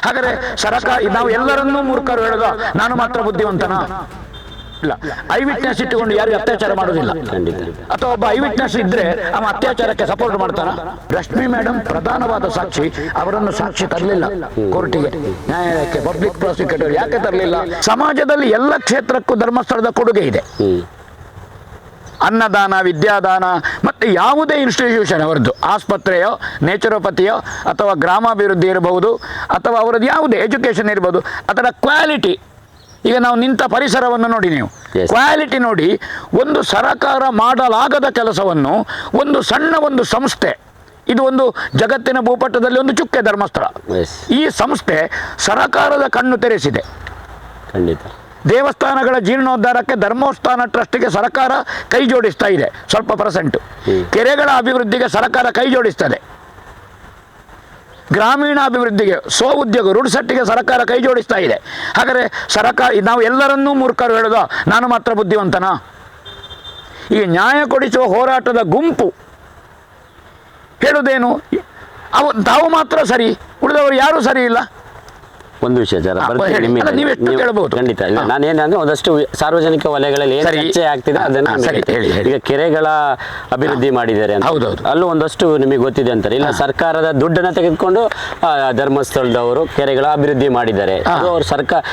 ಹಾಗಾದ್ರೆ ಸರಕ ನಾವು ಎಲ್ಲರನ್ನೂ ಮೂರ್ಖರು ಹೇಳುದ ನಾನು ಮಾತ್ರ ಬುದ್ಧಿವಂತನ? ಇಲ್ಲ. ಐ ವಿಟ್ನೆಸ್ ಇಟ್ಟುಕೊಂಡು ಯಾರು ಅತ್ಯಾಚಾರ ಮಾಡೋದಿಲ್ಲ. ಅಥವಾ ಒಬ್ಬ ಐ ವಿಟ್ನೆಸ್ ಇದ್ರೆ ಅವ ಅತ್ಯಾಚಾರಕ್ಕೆ ಸಪೋರ್ಟ್ ಮಾಡ್ತಾನ? ರಶ್ಮಿ ಮೇಡಮ್ ಪ್ರಧಾನವಾದ ಸಾಕ್ಷಿ, ಅವರನ್ನು ಸಾಕ್ಷಿ ತರಲಿಲ್ಲ ಕೋರ್ಟಿಗೆ. ನ್ಯಾಯಾಲಯಕ್ಕೆ ಪಬ್ಲಿಕ್ ಪ್ರಾಸಿಕ್ಯೂಟರ್ ಯಾಕೆ ತರಲಿಲ್ಲ? ಸಮಾಜದಲ್ಲಿ ಎಲ್ಲ ಕ್ಷೇತ್ರಕ್ಕೂ ಧರ್ಮಸ್ಥಳದ ಕೊಡುಗೆ ಇದೆ. ಅನ್ನದಾನ ವಿದ್ಯಾದಾನ ಮತ್ತು ಯಾವುದೇ ಇನ್ಸ್ಟಿಟ್ಯೂಷನ್ ಅವರದ್ದು ಆಸ್ಪತ್ರೆಯೋ ನೇಚುರೋಪತಿಯೋ ಅಥವಾ ಗ್ರಾಮಾಭಿವೃದ್ಧಿ ಇರಬಹುದು ಅಥವಾ ಅವರದ್ದು ಯಾವುದೇ ಎಜುಕೇಷನ್ ಇರ್ಬೋದು ಅದರ ಕ್ವಾಲಿಟಿ ಈಗ ನಾವು ನಿಂತ ಪರಿಸರವನ್ನು ನೋಡಿ ನೀವು. ಕ್ವಾಲಿಟಿ ನೋಡಿ ಒಂದು ಸರಕಾರ ಮಾಡಲಾಗದ ಕೆಲಸವನ್ನು ಒಂದು ಸಣ್ಣ ಒಂದು ಸಂಸ್ಥೆ ಇದು ಒಂದು ಜಗತ್ತಿನ ಭೂಪಟದಲ್ಲಿ ಒಂದು ಚುಕ್ಕೆ ಧರ್ಮಸ್ಥಳ. ಈ ಸಂಸ್ಥೆ ಸರಕಾರದ ಕಣ್ಣು ತೆರೆಸಿದೆ. ಖಂಡಿತ. ದೇವಸ್ಥಾನಗಳ ಜೀರ್ಣೋದ್ಧಾರಕ್ಕೆ ಧರ್ಮೋಸ್ಥಾನ ಟ್ರಸ್ಟ್ಗೆ ಸರ್ಕಾರ ಕೈ ಜೋಡಿಸ್ತಾ ಇದೆ. ಸ್ವಲ್ಪ ಪರ್ಸೆಂಟ್. ಕೆರೆಗಳ ಅಭಿವೃದ್ಧಿಗೆ ಸರ್ಕಾರ ಕೈ ಜೋಡಿಸ್ತದೆ. ಗ್ರಾಮೀಣ ಅಭಿವೃದ್ಧಿಗೆ ಸ್ವ ಉದ್ಯೋಗ ರುಡ್ಸಟ್ಟಿಗೆ ಸರ್ಕಾರ ಕೈ ಜೋಡಿಸ್ತಾ ಇದೆ. ಹಾಗಾದರೆ ಸರ್ಕಾರ ನಾವು ಎಲ್ಲರನ್ನೂ ಮೂರ್ಖರು ಹೇಳೋದು ನಾನು ಮಾತ್ರ ಬುದ್ಧಿವಂತನ? ಈ ನ್ಯಾಯ ಕೊಡಿಸುವ ಹೋರಾಟದ ಗುಂಪು ಹೇಳುವುದೇನು ಅವು ತಾವು ಮಾತ್ರ ಸರಿ ಉಳಿದವರು ಯಾರೂ ಸರಿ ಇಲ್ಲ? ಒಂದು ವಿಷಯ ಜರ ಬರ್ತೀನಿ. ಅಲ್ಲ, ನೀವು-. ಖಂಡಿತ ಇಲ್ಲ ಹಾ. ನಾನೇನಂದ್ರೆ ಒಂದಷ್ಟು ಸಾರ್ವಜನಿಕ ವಲಯಗಳಲ್ಲಿ ಏನು ಸರಿ. ಚರ್ಚೆ ಆಗ್ತಿದೆ ಅದನ್ನ ಹಾ, ನಿಮಗೆ ಸರಿ, ಹೇಳ್ತೇನೆ. ಹೇಳಿ, ಹೇಳಿ. ಈಗ ಕೆರೆಗಳ ಅಭಿವೃದ್ಧಿ ಮಾಡಿದ್ದಾರೆ ಅಂತ ಹೌದೌದು. ಅಲ್ಲೂ ಒಂದಷ್ಟು ನಿಮಗೆ ಗೊತ್ತಿದೆ ಅಂತಾರೆ ಇಲ್ಲ ಸರ್ಕಾರದ ದುಡ್ಡನ್ನ ತೆಗೆದುಕೊಂಡು ಆ, ಧರ್ಮಸ್ಥಳದವರು ಕೆರೆಗಳ ಅಭಿವೃದ್ಧಿ ಮಾಡಿದ್ದಾರೆ ಹಾ. ಅದು ಅವ್ರು ಸರ್ಕಾರದಿಂದ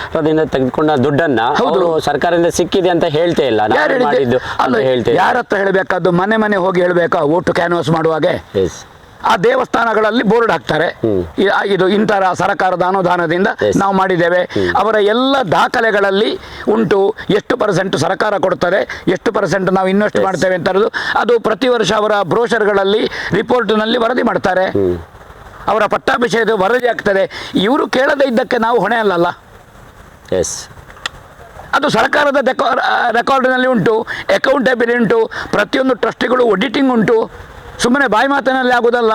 ತೆಗೆದುಕೊಂಡ ದುಡ್ಡನ್ನ ಹೌದು. ಅವರು ಸರ್ಕಾರದಿಂದ ಸಿಕ್ಕಿದೆ ಅಂತ ಹೇಳ್ತೇ ಇಲ್ಲ ಯಾರು ನಾನು ಹೇಳಿದ್ದು? ಮಾಡಿದ್ದು ಅಲ್ಲ ಅಂತ ಹೇಳ್ತೇವೆ ಯಾರ ಹತ್ರ ಹೇಳಬೇಕಾದ್ದು ಮನೆ ಮನೆ ಹೋಗಿ ಹೇಳಬೇಕಾ ಓಟು ಕ್ಯಾನ್ವಾಸ್ ಮಾಡುವಾಗ ಎಸ್ ಆ ದೇವಸ್ಥಾನಗಳಲ್ಲಿ ಬೋರ್ಡ್ ಹಾಕ್ತಾರೆ. ಇದು ಇಂತರ ಸರ್ಕಾರದ ಅನುದಾನದಿಂದ ನಾವು ಮಾಡಿದ್ದೇವೆ. ಅವರ ಎಲ್ಲ ದಾಖಲೆಗಳಲ್ಲಿ ಉಂಟು. ಎಷ್ಟು ಪರ್ಸೆಂಟ್ ಸರ್ಕಾರ ಕೊಡ್ತಾರೆ ಎಷ್ಟು ಪರ್ಸೆಂಟ್ ನಾವು ಇನ್ವೆಸ್ಟ್ ಮಾಡ್ತೇವೆ ಅಂತ ಅದು ಪ್ರತಿ ವರ್ಷ ಅವರ ಬ್ರೋಷರ್ಗಳಲ್ಲಿ ರಿಪೋರ್ಟ್ನಲ್ಲಿ ವರದಿ ಮಾಡ್ತಾರೆ. ಅವರ ಪಟ್ಟಾಭಿಷೇಕ ವರದಿ ಆಗ್ತದೆ. ಇವರು ಕೇಳದೇ ಇದ್ದಕ್ಕೆ ನಾವು ಹೊಣೆ ಅಲ್ಲಲ್ಲ. ಎಸ್ ಅದು ಸರ್ಕಾರದ ರೆಕಾರ್ಡ್ನಲ್ಲಿ ಉಂಟು. ಅಕೌಂಟೆಬಿಲಿ ಉಂಟು. ಪ್ರತಿಯೊಂದು ಟ್ರಸ್ಟಿಗಳು ಒಡಿಟಿಂಗ್ ಉಂಟು. ಸುಮ್ಮನೆ ಬಾಯಿ ಮಾತಿನಲ್ಲಿ ಆಗೋದಲ್ಲ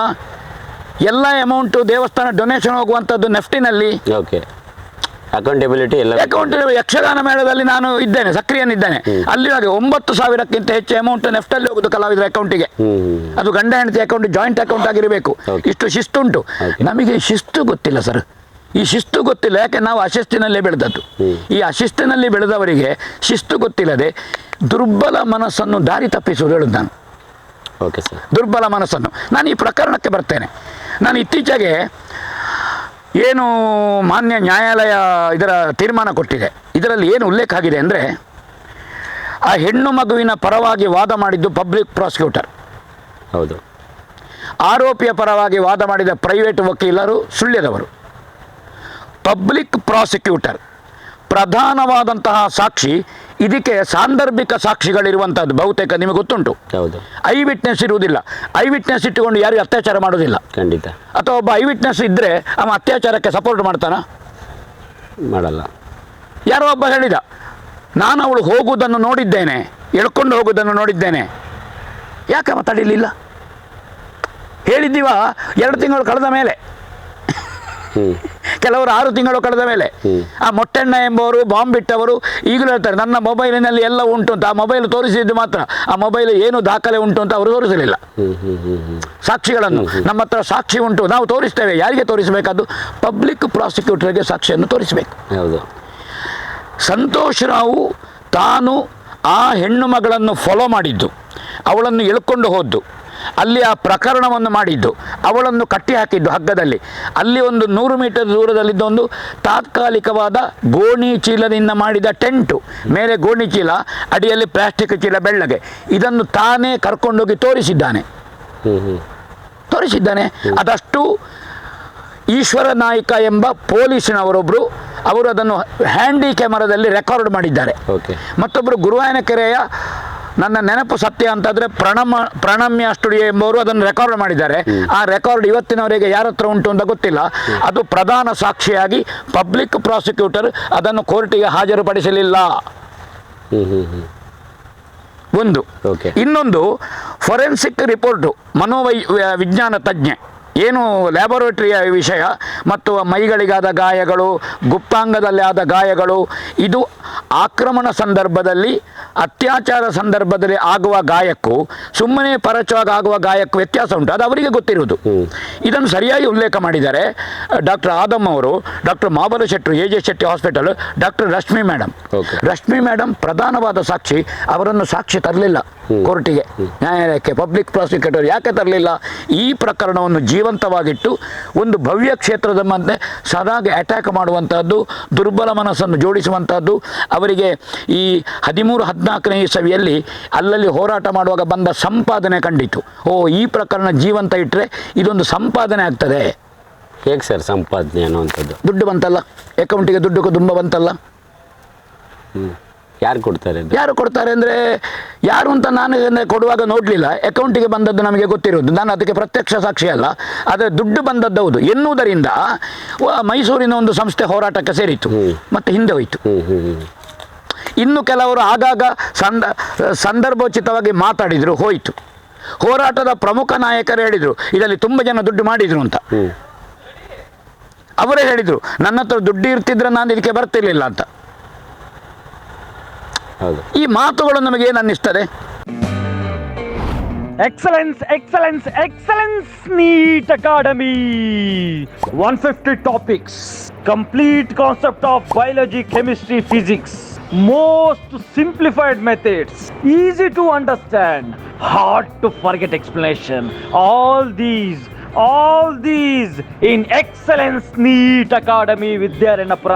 ಎಲ್ಲ ಅಮೌಂಟ್ ದೇವಸ್ಥಾನ ಡೊನೇಷನ್ ಹೋಗುವಂಥದ್ದು ನೆಫ್ಟಿನಲ್ಲಿ. ಓಕೆ ಅಕೌಂಟೆಬಿಲಿಟಿ ಎಲ್ಲ ಅಕೌಂಟ್ ಯಕ್ಷಗಾನ ಮೇಳದಲ್ಲಿ ನಾನು ಇದ್ದೇನೆ ಸಕ್ರಿಯನಿದ್ದೇನೆ. ಅಲ್ಲಿ ಹಾಗೆ ಒಂಬತ್ತು ಸಾವಿರಕ್ಕಿಂತ ಹೆಚ್ಚು ಅಮೌಂಟ್ ನೆಫ್ಟಲ್ಲಿ ಹೋಗುದು ಕಲಾವಿದರ ಅಕೌಂಟಿಗೆ ಅದು ಗಂಡ ಹೆಂಡತಿ ಅಕೌಂಟ್ ಜಾಯಿಂಟ್ ಅಕೌಂಟ್ ಆಗಿರಬೇಕು. ಇಷ್ಟು ಶಿಸ್ತುಂಟು ಉಂಟು. ನಮಗೆ ಶಿಸ್ತು ಗೊತ್ತಿಲ್ಲ ಸರ್ ಈ ಶಿಸ್ತು ಗೊತ್ತಿಲ್ಲ ಯಾಕೆ ನಾವು ಅಶಿಸ್ತಿನಲ್ಲೇ ಬೆಳೆದದ್ದು. ಈ ಅಶಿಸ್ತಿನಲ್ಲಿ ಬೆಳೆದವರಿಗೆ ಶಿಸ್ತು ಗೊತ್ತಿಲ್ಲದೆ ದುರ್ಬಲ ಮನಸ್ಸನ್ನು ದಾರಿ ತಪ್ಪಿಸುವುದು ಹೇಳುದು ನಾನು. ಓಕೆ ಸರ್ ದುರ್ಬಲ ಮನಸ್ಸನ್ನು. ನಾನು ಈ ಪ್ರಕರಣಕ್ಕೆ ಬರ್ತೇನೆ. ನಾನು ಇತ್ತೀಚೆಗೆ ಏನು ಮಾನ್ಯ ನ್ಯಾಯಾಲಯ ಇದರ ತೀರ್ಮಾನ ಕೊಟ್ಟಿದೆ. ಇದರಲ್ಲಿ ಏನು ಉಲ್ಲೇಖ ಆಗಿದೆ ಅಂದರೆ ಆ ಹೆಣ್ಣು ಮಗುವಿನ ಪರವಾಗಿ ವಾದ ಮಾಡಿದ್ದು ಪಬ್ಲಿಕ್ ಪ್ರಾಸಿಕ್ಯೂಟರ್. ಹೌದು. ಆರೋಪಿಯ ಪರವಾಗಿ ವಾದ ಮಾಡಿದ ಪ್ರೈವೇಟ್ ವಕೀಲರು ಸುಳ್ಯದವರು. Public prosecutor. ಪ್ರಧಾನವಾದಂತಹ ಸಾಕ್ಷಿ ಇದಕ್ಕೆ ಸಾಂದರ್ಭಿಕ ಸಾಕ್ಷಿಗಳಿರುವಂಥದ್ದು ಬಹುತೇಕ ನಿಮಗೆ ಗೊತ್ತುಂಟು. ಹೌದು. ಐ ವಿಟ್ನೆಸ್ ಇರುವುದಿಲ್ಲ. ಐ ವಿಟ್ನೆಸ್ ಇಟ್ಟುಕೊಂಡು ಯಾರು ಅತ್ಯಾಚಾರ ಮಾಡೋದಿಲ್ಲ ಖಂಡಿತ. ಅಥವಾ ಒಬ್ಬ ಐ ವಿಟ್ನೆಸ್ ಇದ್ದರೆ ಅವ ಅತ್ಯಾಚಾರಕ್ಕೆ ಸಪೋರ್ಟ್ ಮಾಡ್ತಾನ? ಮಾಡಲ್ಲ. ಯಾರೋ ಒಬ್ಬ ಹೇಳಿದ ನಾನು ಅವಳು ಹೋಗುವುದನ್ನು ನೋಡಿದ್ದೇನೆ ಎಳ್ಕೊಂಡು ಹೋಗುವುದನ್ನು ನೋಡಿದ್ದೇನೆ. ಯಾಕೆ ತಡೀಲಿಲ್ಲ? ಹೇಳಿದ್ದೀವ ಎರಡು ತಿಂಗಳು ಕಳೆದ ಮೇಲೆ. ಕೆಲವರು ಆರು ತಿಂಗಳು ಕಳೆದ ಮೇಲೆ. ಆ ಮೊಟ್ಟೆಣ್ಣ ಎಂಬವರು ಬಾಂಬ್ ಬಿಟ್ಟವರು ಈಗಲೂ ಹೇಳ್ತಾರೆ ನನ್ನ ಮೊಬೈಲಿನಲ್ಲಿ ಎಲ್ಲ ಉಂಟು ಅಂತ. ಆ ಮೊಬೈಲ್ ತೋರಿಸಿದ್ದು ಮಾತ್ರ. ಆ ಮೊಬೈಲ್ ಏನು ದಾಖಲೆ ಉಂಟು ಅಂತ ಅವರು ತೋರಿಸಲಿಲ್ಲ. ಸಾಕ್ಷಿಗಳನ್ನು. ನಮ್ಮ ಹತ್ರ ಸಾಕ್ಷಿ ಉಂಟು. ನಾವು ತೋರಿಸ್ತೇವೆ. ಯಾರಿಗೆ ತೋರಿಸಬೇಕಾದ್ದು? ಪಬ್ಲಿಕ್ ಪ್ರಾಸಿಕ್ಯೂಟರ್ಗೆ ಸಾಕ್ಷಿಯನ್ನು ತೋರಿಸಬೇಕು. ಹೌದು. ಸಂತೋಷ್ ರಾವು ತಾನು ಆ ಹೆಣ್ಣು ಮಗಳನ್ನು ಫಾಲೋ ಮಾಡಿದ್ದು. ಅವಳನ್ನು ಎಳ್ಕೊಂಡು ಹೋದ್ದು. ಅಲ್ಲಿ ಆ ಪ್ರಕರಣವನ್ನು ಮಾಡಿದ್ದು. ಅವಳನ್ನು ಕಟ್ಟಿ ಹಾಕಿದ್ದು ಹಗ್ಗದಲ್ಲಿ. ಅಲ್ಲಿ ಒಂದು ನೂರು ಮೀಟರ್ ದೂರದಲ್ಲಿದ್ದ ಒಂದು ತಾತ್ಕಾಲಿಕವಾದ ಗೋಣಿ ಚೀಲದಿಂದ ಮಾಡಿದ ಟೆಂಟು. ಮೇಲೆ ಗೋಣಿ ಚೀಲ ಅಡಿಯಲ್ಲಿ ಪ್ಲಾಸ್ಟಿಕ್ ಚೀಲ ಬೆಳ್ಳಗೆ. ಇದನ್ನು ತಾನೇ ಕರ್ಕೊಂಡೋಗಿ ತೋರಿಸಿದ್ದಾನೆ. ತೋರಿಸಿದ್ದಾನೆ. ಅದಷ್ಟು ಈಶ್ವರ ನಾಯಕ ಎಂಬ ಪೊಲೀಸಿನವರೊಬ್ಬರು ಅವರು ಅದನ್ನು ಹ್ಯಾಂಡಿ ಕ್ಯಾಮರಾದಲ್ಲಿ ರೆಕಾರ್ಡ್ ಮಾಡಿದ್ದಾರೆ. ಓಕೆ. ಮತ್ತೊಬ್ಬರು ಗುರುವಾಯನ ಕೆರೆಯ ನನ್ನ ನೆನಪು ಸತ್ಯ ಅಂತಂದರೆ ಪ್ರಣಮ ಪ್ರಣಮ್ಯ ಸ್ಟುಡಿಯೋ ಎಂಬವರು ಅದನ್ನು ರೆಕಾರ್ಡ್ ಮಾಡಿದ್ದಾರೆ. ಆ ರೆಕಾರ್ಡ್ ಇವತ್ತಿನವರೆಗೆ ಯಾರ ಹತ್ರ ಉಂಟು ಅಂತ ಗೊತ್ತಿಲ್ಲ. ಅದು ಪ್ರಧಾನ ಸಾಕ್ಷಿಯಾಗಿ ಪಬ್ಲಿಕ್ ಪ್ರಾಸಿಕ್ಯೂಟರ್ ಅದನ್ನು ಕೋರ್ಟಿಗೆ ಹಾಜರುಪಡಿಸಲಿಲ್ಲ. ಒಂದು. ಇನ್ನೊಂದು ಫೊರೆನ್ಸಿಕ್ ರಿಪೋರ್ಟು ಮನೋವೈ ವಿಜ್ಞಾನ ತಜ್ಞೆ. ಏನು ಲ್ಯಾಬೊರೇಟರಿಯ ವಿಷಯ ಮತ್ತು ಮೈಗಳಿಗಾದ ಗಾಯಗಳು ಗುಪ್ತಾಂಗದಲ್ಲಿ ಆದ ಗಾಯಗಳು ಇದು ಆಕ್ರಮಣ ಸಂದರ್ಭದಲ್ಲಿ ಅತ್ಯಾಚಾರ ಸಂದರ್ಭದಲ್ಲಿ ಆಗುವ ಗಾಯಕ್ಕೂ ಸುಮ್ಮನೆ ಪರಚವಾಗಿ ಆಗುವ ಗಾಯಕ್ಕೂ ವ್ಯತ್ಯಾಸ ಉಂಟು. ಅದು ಅವರಿಗೆ ಗೊತ್ತಿರುವುದು. ಇದನ್ನು ಸರಿಯಾಗಿ ಉಲ್ಲೇಖ ಮಾಡಿದ್ದಾರೆ ಡಾಕ್ಟರ್ ಆದಮ್ ಅವರು doctor Mabala ಶೆಟ್ಟರು A J Shetty hospital doctor Rashmi madam Rashmi madam ಪ್ರಧಾನವಾದ ಸಾಕ್ಷಿ ಅವರನ್ನು ಸಾಕ್ಷಿ ತರಲಿಲ್ಲ ಕೋರ್ಟಿಗೆ ನ್ಯಾಯಾಲಯಕ್ಕೆ ಪಬ್ಲಿಕ್ ಪ್ರಾಸಿಕ್ಯೂಟರ್ ಯಾಕೆ ತರಲಿಲ್ಲ? ಈ ಪ್ರಕರಣವನ್ನು ಜೀವಂತವಾಗಿಟ್ಟು ಒಂದು ಭವ್ಯ ಕ್ಷೇತ್ರದ ಮಧ್ಯೆ ಸದಾಗೆ ಅಟ್ಯಾಕ್ ಮಾಡುವಂಥದ್ದು ದುರ್ಬಲ ಮನಸ್ಸನ್ನು ಜೋಡಿಸುವಂಥದ್ದು ಅವರಿಗೆ ಈ ಹದಿಮೂರು ಹದಿನಾಲ್ಕನೇ ಸವಿಯಲ್ಲಿ ಅಲ್ಲಲ್ಲಿ ಹೋರಾಟ ಮಾಡುವಾಗ ಬಂದ ಸಂಪಾದನೆ ಕಂಡಿತು. ಓ ಈ ಪ್ರಕರಣ ಜೀವಂತ ಇಟ್ಟರೆ ಇದೊಂದು ಸಂಪಾದನೆ ಆಗ್ತದೆ. ಹೇಗೆ ಸರ್ ಸಂಪಾದನೆ ಅನ್ನುವಂಥದ್ದು? ದುಡ್ಡು ಬಂತಲ್ಲ? ಅಕೌಂಟಿಗೆ ದುಡ್ಡು ತುಂಬ ಬಂತಲ್ಲ? ಯಾರು ಕೊಡ್ತಾರೆ ಯಾರು ಕೊಡ್ತಾರೆ ಅಂದ್ರೆ ಯಾರು ಅಂತ ನಾನು ಇದನ್ನ ಕೊಡುವಾಗ ನೋಡಲಿಲ್ಲ. ಅಕೌಂಟಿಗೆ ಬಂದದ್ದು ನಮಗೆ ಗೊತ್ತಿರೋದು ನಾನು ಅದಕ್ಕೆ ಪ್ರತ್ಯಕ್ಷ ಸಾಕ್ಷಿ ಅಲ್ಲ. ಆದರೆ ದುಡ್ಡು ಬಂದದ್ದು ಹೌದು. ಎನ್ನುವುದರಿಂದ ಮೈಸೂರಿನ ಒಂದು ಸಂಸ್ಥೆ ಹೋರಾಟಕ್ಕೆ ಸೇರಿತು ಮತ್ತೆ ಹಿಂದೆ ಹೋಯಿತು. ಇನ್ನು ಕೆಲವರು ಆಗಾಗ ಸಂದ ಸಂದರ್ಭೋಚಿತವಾಗಿ ಮಾತಾಡಿದ್ರು ಹೋಯಿತು. ಹೋರಾಟದ ಪ್ರಮುಖ ನಾಯಕರು ಹೇಳಿದರು ಇದರಲ್ಲಿ ತುಂಬ ಜನ ದುಡ್ಡು ಮಾಡಿದ್ರು ಅಂತ. ಅವರೇ ಹೇಳಿದರು ನನ್ನ ಹತ್ರ ದುಡ್ಡು ಇರ್ತಿದ್ರೆ ನಾನು ಇದಕ್ಕೆ ಬರ್ತಿರ್ಲಿಲ್ಲ ಅಂತ. ಈ ಮಾತುಗಳು ನಮಗೆ ಅನ್ನಿಸ್ತದೆ excellence excellence excellence NEET academy one fifty topics complete concept of biology chemistry physics most simplified methods easy to understand hard to forget explanation all these all these in excellence NEET academy Vidyaranyapura